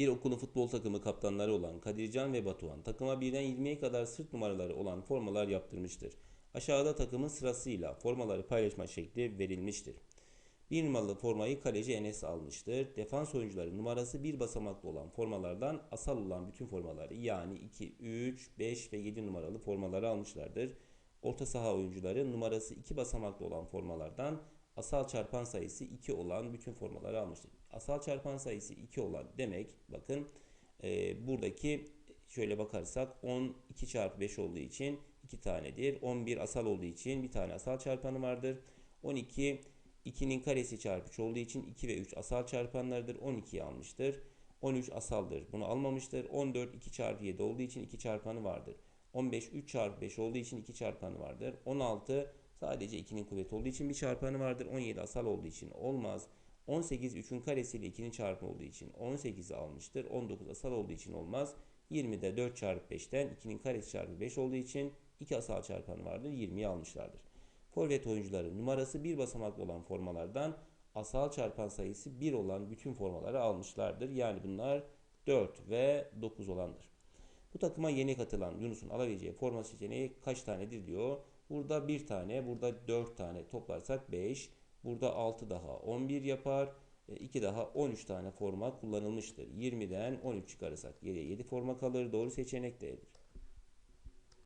Bir okulun futbol takımı kaptanları olan Kadircan ve Batuhan takıma birden 20'ye kadar sırt numaraları olan formalar yaptırmıştır. Aşağıda takımın sırasıyla formaları paylaşma şekli verilmiştir. Bir numaralı formayı kaleci Enes almıştır. Defans oyuncuları numarası bir basamaklı olan formalardan asal olan bütün formaları yani 2, 3, 5 ve 7 numaralı formaları almışlardır. Orta saha oyuncuları numarası 2 basamaklı olan formalardan asal çarpan sayısı 2 olan bütün formaları almıştır. Asal çarpan sayısı 2 olan demek bakın e, buradaki şöyle bakarsak 10 2 çarpı 5 olduğu için 2 tanedir. 11 asal olduğu için bir tane asal çarpanı vardır. 12 2'nin karesi çarpı 3 olduğu için 2 ve 3 asal çarpanlardır. 12'yi almıştır. 13 asaldır. Bunu almamıştır. 14 2 çarpı 7 olduğu için 2 çarpanı vardır. 15 3 çarpı 5 olduğu için 2 çarpanı vardır. 16 sadece 2'nin kuvveti olduğu için bir çarpanı vardır. 17 asal olduğu için olmaz. 18 3'ün karesiyle 2'nin çarpımı olduğu için 18'i almıştır. 19 asal olduğu için olmaz. 20'de 4 çarpı 5'ten 2'nin karesi çarpı 5 olduğu için 2 asal çarpanı vardır. 20'yi almışlardır. Forvet oyuncuları numarası bir basamaklı olan formalardan asal çarpan sayısı 1 olan bütün formaları almışlardır. Yani bunlar 4 ve 9 olandır. Bu takıma yeni katılan Yunus'un alabileceği forma seçeneği kaç tanedir diyor. Burada 1 tane, burada 4 tane toplarsak 5. Burada 6 daha 11 yapar. 2 daha 13 tane forma kullanılmıştır. 20'den 13 çıkarırsak geriye 7 forma kalır. Doğru seçenek D'dir.